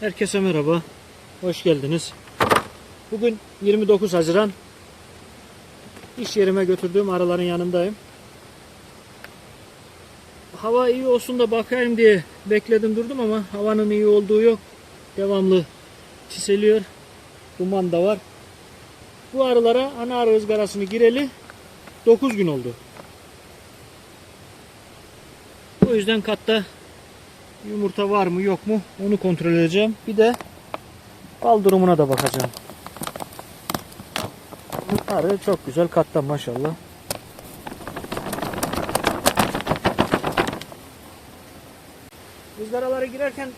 Herkese merhaba. Hoş geldiniz. Bugün 29 Haziran. İş yerime götürdüğüm araların yanındayım. Hava iyi olsun da bakayım diye bekledim durdum ama havanın iyi olduğu yok. Devamlı çiseliyor. Duman da var. Bu arılara ana arı ızgarasını gireli 9 gün oldu. O yüzden katta Yumurta var mı yok mu onu kontrol edeceğim. Bir de bal durumuna da bakacağım. Arı çok güzel katta maşallah. Rüzgaralara girerken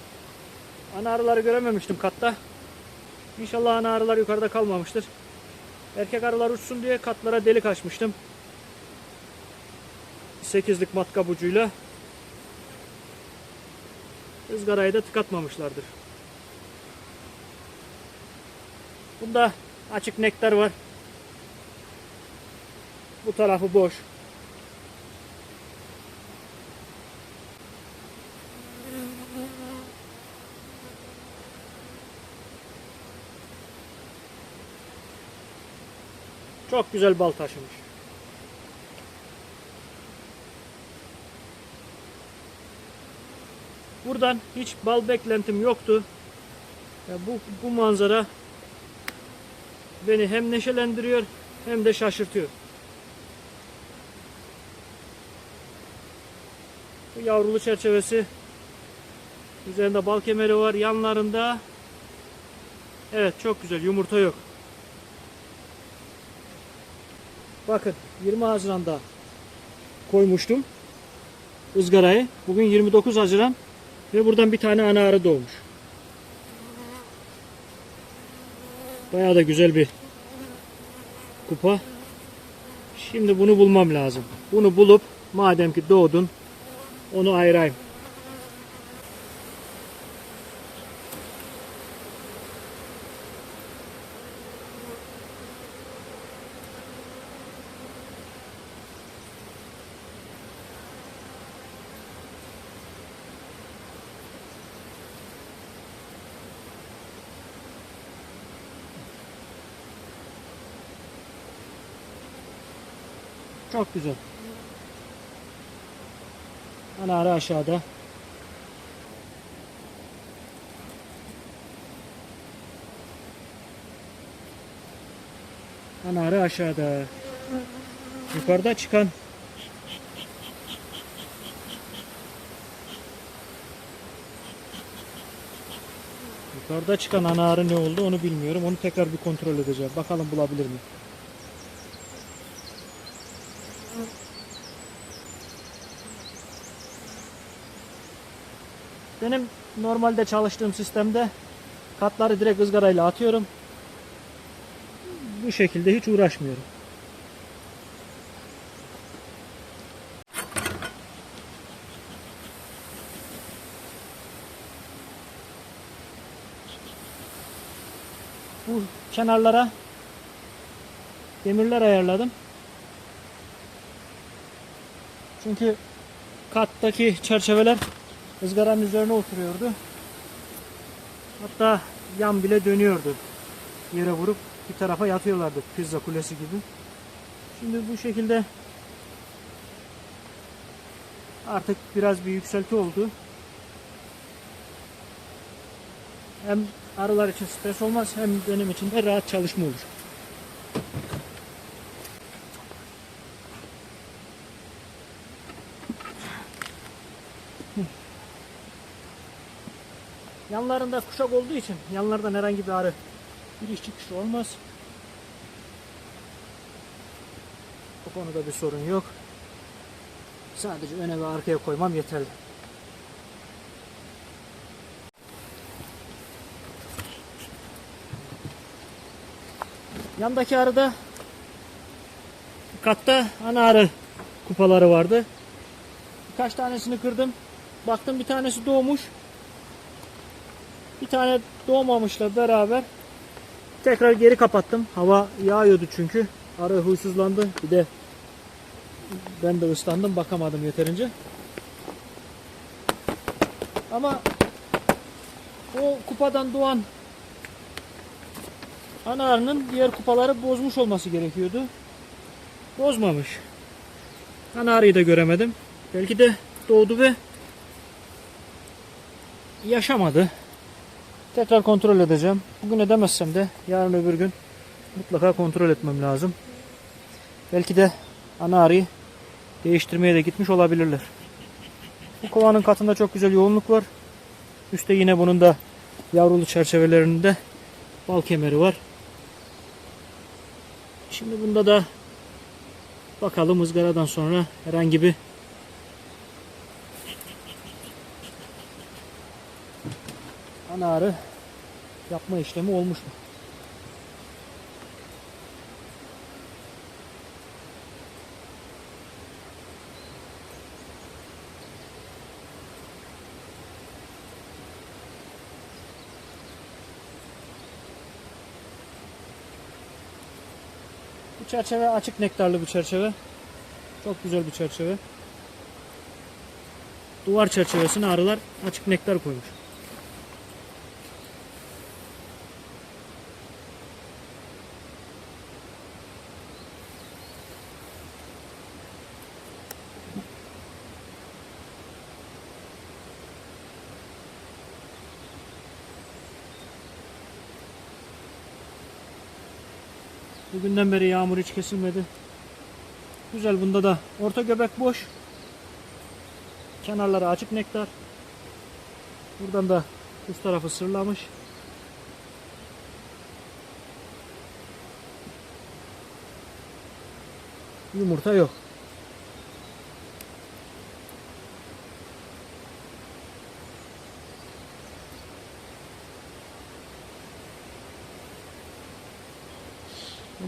ana arıları görememiştim katta. İnşallah ana arılar yukarıda kalmamıştır. Erkek arılar uçsun diye katlara delik açmıştım. 8'lik matkap ucuyla ızgarayı da tıkatmamışlardır. Bunda açık nektar var. Bu tarafı boş. Çok güzel bal taşımış. Buradan hiç bal beklentim yoktu. Ya bu, bu manzara beni hem neşelendiriyor hem de şaşırtıyor. Bu yavrulu çerçevesi üzerinde bal kemeri var yanlarında evet çok güzel yumurta yok. Bakın 20 Haziran'da koymuştum ızgarayı. Bugün 29 Haziran ve buradan bir tane ana arı doğmuş. Bayağı da güzel bir kupa. Şimdi bunu bulmam lazım. Bunu bulup madem ki doğdun onu ayırayım. Çok güzel. Ana arı aşağıda. Ana arı aşağıda. Yukarıda çıkan Yukarıda çıkan ana arı ne oldu onu bilmiyorum. Onu tekrar bir kontrol edeceğim. Bakalım bulabilir miyim? Benim normalde çalıştığım sistemde katları direkt ızgarayla atıyorum. Bu şekilde hiç uğraşmıyorum. Bu kenarlara demirler ayarladım. Çünkü kattaki çerçeveler ızgaranın üzerine oturuyordu. Hatta yan bile dönüyordu. Yere vurup bir tarafa yatıyorlardı pizza kulesi gibi. Şimdi bu şekilde artık biraz bir yükselti oldu. Hem arılar için stres olmaz hem benim için de rahat çalışma olur. Yanlarında kuşak olduğu için yanlardan herhangi bir arı giriş çıkış olmaz. Bu konuda bir sorun yok. Sadece öne ve arkaya koymam yeterli. Yandaki arıda katta ana arı kupaları vardı. Birkaç tanesini kırdım. Baktım bir tanesi doğmuş. Bir tane doğmamışla beraber tekrar geri kapattım. Hava yağıyordu çünkü. Arı huysuzlandı. Bir de ben de ıslandım. Bakamadım yeterince. Ama o kupadan doğan ana arının diğer kupaları bozmuş olması gerekiyordu. Bozmamış. Ana arıyı da göremedim. Belki de doğdu ve yaşamadı. Tekrar kontrol edeceğim. Bugün edemezsem de yarın öbür gün mutlaka kontrol etmem lazım. Belki de ana arıyı değiştirmeye de gitmiş olabilirler. Bu kovanın katında çok güzel yoğunluk var. Üstte yine bunun da yavrulu çerçevelerinde bal kemeri var. Şimdi bunda da bakalım ızgaradan sonra herhangi bir ana arı yapma işlemi olmuş mu? Bu çerçeve açık nektarlı bir çerçeve. Çok güzel bir çerçeve. Duvar çerçevesine arılar açık nektar koymuş. Bugünden beri yağmur hiç kesilmedi. Güzel bunda da orta göbek boş. Kenarları açık nektar. Buradan da üst tarafı sırlamış. Yumurta yok.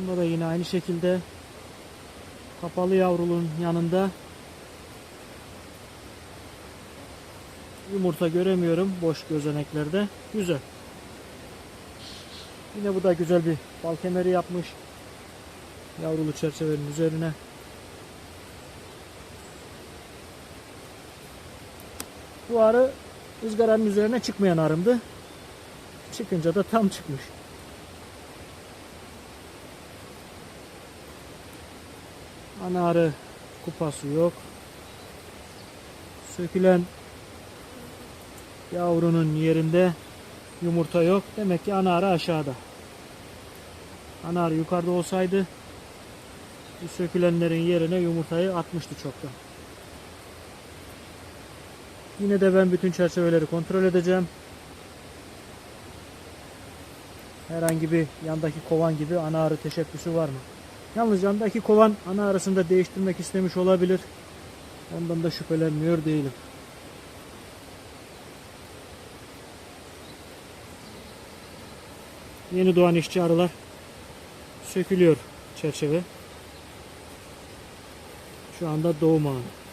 Bunda da yine aynı şekilde kapalı yavruluğun yanında yumurta göremiyorum boş gözeneklerde. Güzel. Yine bu da güzel bir bal kemeri yapmış. Yavrulu çerçevenin üzerine. Bu arı ızgaranın üzerine çıkmayan arımdı. Çıkınca da tam çıkmış. Ana arı kupası yok. Sökülen yavrunun yerinde yumurta yok. Demek ki ana arı aşağıda. Ana arı yukarıda olsaydı bu sökülenlerin yerine yumurtayı atmıştı çoktan. Yine de ben bütün çerçeveleri kontrol edeceğim. Herhangi bir yandaki kovan gibi ana arı teşebbüsü var mı? Yalnız yandaki kovan ana arasında değiştirmek istemiş olabilir. Ondan da şüphelenmiyor değilim. Yeni doğan işçi arılar sökülüyor çerçeve. Şu anda doğum anı.